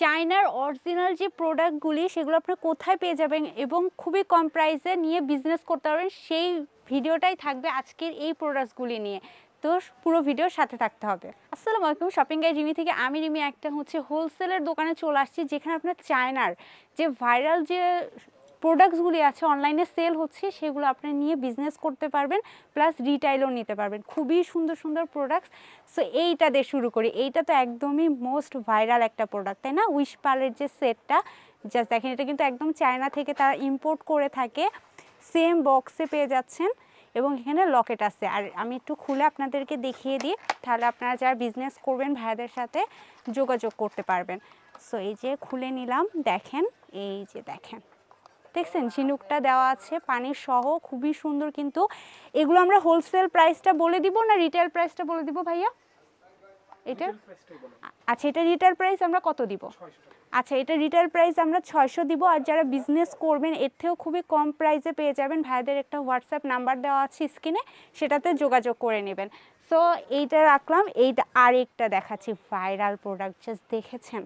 চায়নার অরিজিনাল যে প্রোডাক্টগুলি সেগুলো আপনি কোথায় পেয়ে যাবেন এবং খুবই কম প্রাইসে নিয়ে বিজনেস করতে পারবেন, সেই ভিডিওটাই থাকবে আজকের এই প্রোডাক্টসগুলি নিয়ে। তো পুরো ভিডিওর সাথে থাকতে হবে। আসসালামু আলাইকুম শপিং গাই রিমি থেকে আমি রিমি, একটা হচ্ছে হোলসেলের দোকানে চলে আসছি, যেখানে আপনার চায়নার যে ভাইরাল যে প্রোডাক্টসগুলি আছে অনলাইনে সেল হচ্ছে, সেগুলো আপনি নিয়ে বিজনেস করতে পারবেন প্লাস রিটাইলও নিতে পারবেন। খুবই সুন্দর সুন্দর প্রোডাক্টস সো এইটা দিয়ে শুরু করি। এইটা তো একদমই মোস্ট ভাইরাল একটা প্রোডাক্ট তাই না? উইশ পালের যে সেটটা জাস্ট দেখেন, এটা কিন্তু একদম চায়না থেকে তারা ইম্পোর্ট করে থাকে। সেম বক্সে পেয়ে যাচ্ছেন এবং এখানে লকেট আছে। আর আমি একটু খুলে আপনাদেরকে দেখিয়ে দিই, তাহলে আপনারা যারা বিজনেস করবেন ভাইয়াদের সাথে যোগাযোগ করতে পারবেন। সো এই যে খুলে নিলাম, দেখেন, এই যে দেখেন। দেখছেন ঝিনুকটা দেওয়া আছে পানির সহ খুবই সুন্দর কিন্তু। এগুলো আমরা হোলসেল প্রাইসটা বলে দিব না রিটেল প্রাইসটা বলে দিব ভাইয়া? এটা? আচ্ছা এটা রিটেল প্রাইস আমরা কত দিব? আচ্ছা এটা রিটেল প্রাইস আমরা ছয়শো দিব আর যারা বিজনেস করবেন এর থেকেও খুবই কম প্রাইসে পেয়ে যাবেন। ভাইদের একটা হোয়াটসঅ্যাপ নাম্বার দেওয়া আছে স্ক্রিনে সেটাতে যোগাযোগ করে নেবেন। সো এইটা রাখলাম এইটা আরেকটা দেখাচ্ছি ভাইরাল প্রোডাক্ট জাস্ট দেখেছেন?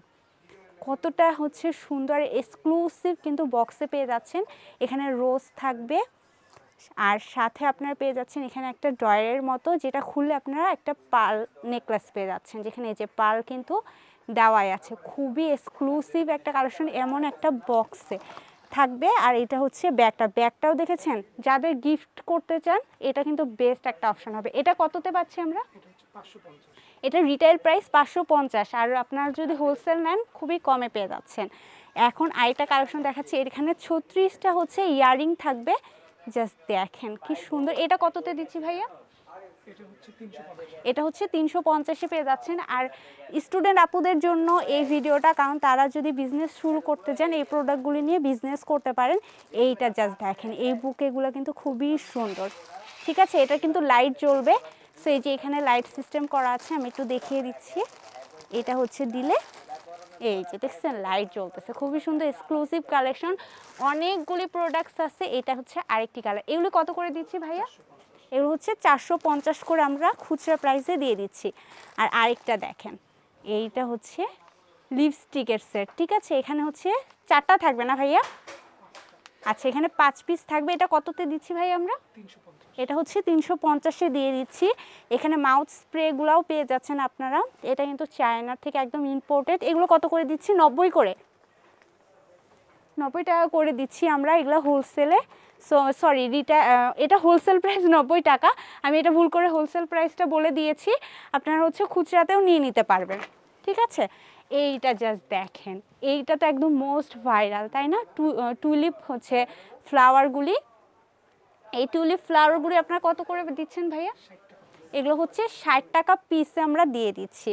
কতটা হচ্ছে সুন্দর এক্সক্লুসিভ কিন্তু বক্সে পেয়ে যাচ্ছেন। এখানে রোজ থাকবে। আর সাথে আপনারা পেয়ে যাচ্ছেন এখানে একটা ড্রয়ারের মতো, যেটা খুললে আপনারা একটা পাল নেকলেস পেয়ে যাচ্ছেন। যেখানে এই যে পাল কিন্তু দেওয়াই আছে। খুবই এক্সক্লুসিভ একটা কালেকশন এমন একটা বক্সে থাকবে। আর এটা হচ্ছে ব্যাগটা। ব্যাগটাও দেখেছেন? যাদের গিফট করতে চান, এটা কিন্তু বেস্ট একটা অপশন হবে। এটা কততে পাচ্ছি আমরা? এটা রিটেল প্রাইস পাঁচশো পঞ্চাশ, আর আপনারা যদি হোলসেল নেন, খুবই কমে পেয়ে যাচ্ছেন। এখন আরেকটা কালেকশন দেখাচ্ছি, এখানে ছত্রিশটা হচ্ছে ইয়ারিং থাকবে। জাস্ট দেখেন কি সুন্দর। এটা কততে দিচ্ছি ভাইয়া? এটা হচ্ছে তিনশো পঞ্চাশে পেয়ে যাচ্ছেন। আর স্টুডেন্ট আপুদের জন্য এই ভিডিওটা, কারণ তারা যদি বিজনেস শুরু করতে চান, এই প্রোডাক্টগুলি নিয়ে বিজনেস করতে পারেন, এইটা জাস্ট দেখেন। এই বুকেগুলো কিন্তু খুবই সুন্দর। ঠিক আছে, এটা কিন্তু লাইট জ্বলবে। সো এই যে এখানে লাইট সিস্টেম করা আছে, আমি একটু দেখিয়ে দিচ্ছি। এটা হচ্ছে দিলে, এই যে দেখছেন লাইট জ্বলতেছে। খুবই সুন্দর এক্সক্লুসিভ কালেকশন অনেকগুলি প্রোডাক্টস আছে, এটা হচ্ছে আরেকটি কালার এগুলো কত করে দিচ্ছি ভাইয়া? এগুলো হচ্ছে চারশো পঞ্চাশ করে আমরা খুচরা প্রাইসে দিয়ে দিচ্ছি। আর আরেকটা দেখেন, এইটা হচ্ছে লিপস্টিকের সেট ঠিক আছে? এখানে হচ্ছে চারটা থাকবে না ভাইয়া? আচ্ছা এখানে পাঁচ পিস থাকবে। এটা কততে দিচ্ছি ভাই আমরা? এটা হচ্ছে তিনশো পঞ্চাশে দিয়ে দিচ্ছি। এখানে মাউথ স্প্রেগুলোও পেয়ে যাচ্ছেন আপনারা। এটা কিন্তু চায়নার থেকে একদম ইম্পোর্টেড এগুলো কত করে দিচ্ছি? নব্বই করে। নব্বই টাকা করে দিচ্ছি আমরা এগুলো হোলসেলে সো সরি রিটা এটা হোলসেল প্রাইস নব্বই টাকা। আমি এটা ভুল করে হোলসেল প্রাইসটা বলে দিয়েছি। আপনারা হচ্ছে খুচরাতেও নিয়ে নিতে পারবেন। ঠিক আছে? এইটা জাস্ট দেখেন। এইটা তো একদম মোস্ট ভাইরাল তাই না? টুলিপ হচ্ছে ফ্লাওয়ারগুলি এই টুলিপ ফ্লাওয়ারগুলি আপনারা কত করে দিচ্ছেন ভাইয়া? এগুলো হচ্ছে ষাট টাকা পিসে আমরা দিয়ে দিচ্ছি।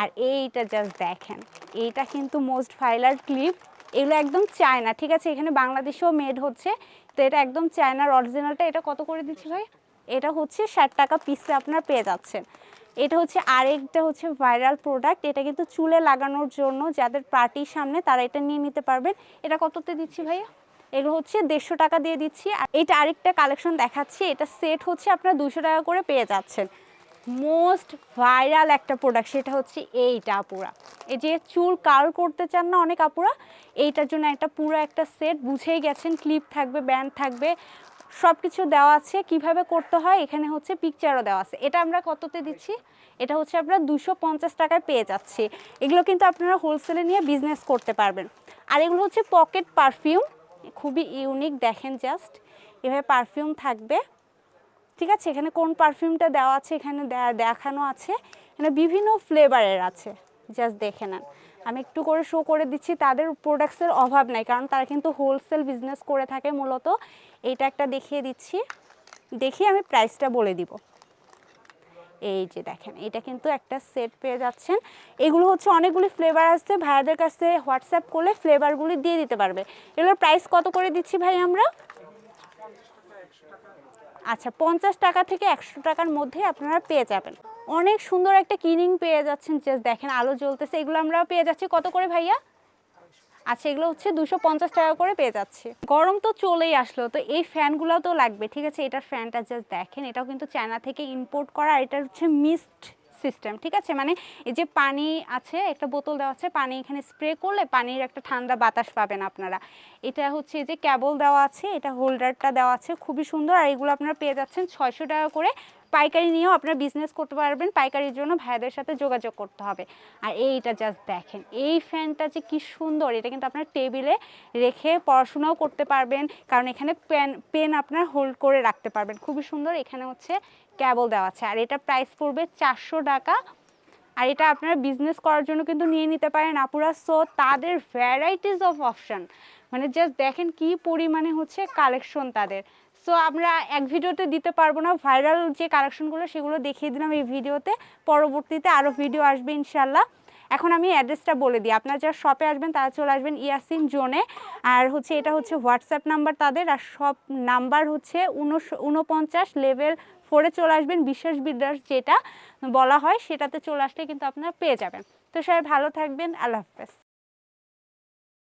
আর এইটা জাস্ট দেখেন, এইটা কিন্তু মোস্ট ভাইরাল ক্লিপ এগুলো একদম চায়না ঠিক আছে? এখানে বাংলাদেশেও মেড হচ্ছে। তো এটা একদম চায়নার অরিজিনালটা এটা কত করে দিচ্ছি ভাই এটা হচ্ছে ষাট টাকা পিসে আপনারা পেয়ে যাচ্ছেন। এটা হচ্ছে আরেকটা হচ্ছে ভাইরাল প্রোডাক্ট। এটা কিন্তু চুলে লাগানোর জন্য যাদের পার্টির সামনে তারা এটা নিয়ে নিতে পারবেন। এটা কততে দিচ্ছি ভাইয়া? এগুলো হচ্ছে দেড়শো টাকা দিয়ে দিচ্ছি। আর এটা আরেকটা কালেকশন দেখাচ্ছি। এটা সেট হচ্ছে আপনারা দুশো টাকা করে পেয়ে যাচ্ছেন। মোস্ট ভাইরাল একটা প্রোডাক্ট, সেটা হচ্ছে এইটা আপুরা। এই যে চুল কাল করতে চান না অনেক আপুরা, এইটার জন্য একটা পুরো একটা সেট। বুঝেই গেছেন, ক্লিপ থাকবে, ব্যান্ড থাকবে। সব কিছু দেওয়া আছে, কীভাবে করতে হয়, এখানে হচ্ছে পিকচারও দেওয়া আছে। এটা আমরা কততে দিচ্ছি? এটা হচ্ছে আমরা দুশো পঞ্চাশ টাকায় পেয়ে যাচ্ছি। এগুলো কিন্তু আপনারা হোলসেলে নিয়ে বিজনেস করতে পারবেন। আর এগুলো হচ্ছে পকেট পারফিউম খুবই ইউনিক দেখেন জাস্ট এভাবে পারফিউম থাকবে। ঠিক আছে? এখানে কোন পারফিউমটা দেওয়া আছে, এখানে দেখানো আছে। এখানে বিভিন্ন ফ্লেভারের আছে। জাস্ট দেখে নেন। আমি একটু করে শো করে দিচ্ছি, তাদের প্রোডাক্টসের অভাব নাই, কারণ তারা কিন্তু হোলসেল বিজনেস করে থাকে মূলত। এইটা একটা দেখিয়ে দিচ্ছি। দেখিয়ে আমি প্রাইসটা বলে দিব। এই যে দেখেন, এটা কিন্তু একটা সেট পেয়ে যাচ্ছেন। এগুলো হচ্ছে অনেকগুলি ফ্লেভার আসছে, ভাইয়াদের কাছে হোয়াটসঅ্যাপ করলে ফ্লেভারগুলি দিয়ে দিতে পারবে। এগুলোর প্রাইস কত করে দিচ্ছি ভাই আমরা? আচ্ছা পঞ্চাশ টাকা থেকে একশো টাকার মধ্যে আপনারা পেয়ে যাবেন। অনেক সুন্দর একটা কিনিং পেয়ে যাচ্ছেন জাস্ট দেখেন আলো জ্বলতেছে। এগুলো আমরা পেয়ে যাচ্ছি কত করে ভাইয়া? আচ্ছা এগুলো হচ্ছে দুশো পঞ্চাশ টাকা করে পেয়ে যাচ্ছে। গরম তো চলেই আসলো, তো এই ফ্যানগুলো তো লাগবে, ঠিক আছে? এটার ফ্যানটা জাস্ট দেখেন, এটাও কিন্তু চায়না থেকে ইম্পোর্ট করা, আর এটা হচ্ছে মিস্ট সিস্টেম ঠিক আছে? মানে এই যে পানি আছে, একটা বোতল দেওয়া আছে, পানি এখানে স্প্রে করলে পানির একটা ঠান্ডা বাতাস পাবেন আপনারা। এটা হচ্ছে এই যে ক্যাবল দেওয়া আছে, এটা হোল্ডারটা দেওয়া আছে, খুবই সুন্দর। আর এগুলো আপনারা পেয়ে যাচ্ছেন ছয়শো টাকা করে। পাইকারি নিয়েও আপনারা বিজনেস করতে পারবেন, পাইকারির জন্য ভাইদের সাথে যোগাযোগ করতে হবে। আর এইটা জাস্ট দেখেন, এই ফ্যানটা যে কি সুন্দর, এটা কিন্তু আপনার টেবিলে রেখে পড়াশোনাও করতে পারবেন। কারণ এখানে পেন পেন আপনার হোল্ড করে রাখতে পারবেন। খুবই সুন্দর, এখানে হচ্ছে ক্যাবল দেওয়া আছে। আর এটা প্রাইস পড়বে চারশো টাকা। আর এটা আপনারা বিজনেস করার জন্য কিন্তু নিয়ে নিতে পারেন আপুরা। সো তাদের ভ্যারাইটিস অফ অপশান মানে জাস্ট দেখেন কি পরিমাণে হচ্ছে কালেকশন তাদের। সো আমরা এক ভিডিওতে দিতে পারব না ভাইরাল যে কালেকশনগুলো সেগুলো দেখিয়ে দিলাম এই ভিডিওতে। পরবর্তীতে আরও ভিডিও আসবে ইনশাল্লাহ এখন আমি অ্যাড্রেসটা বলে দিই। আপনারা যারা শপে আসবেন, তারা চলে আসবেন ইয়াসিন জোনে। আর হচ্ছে এটা হচ্ছে হোয়াটসঅ্যাপ নাম্বার তাদের। আর সব নাম্বার হচ্ছে উনপঞ্চাশ লেভেল ফোরে চলে আসবেন বিশ্বাস বিদ্যাস যেটা বলা হয় সেটাতে চলে আসলে কিন্তু আপনারা পেয়ে যাবেন। তো সবাই ভালো থাকবেন, আল্লাহ হাফেজ।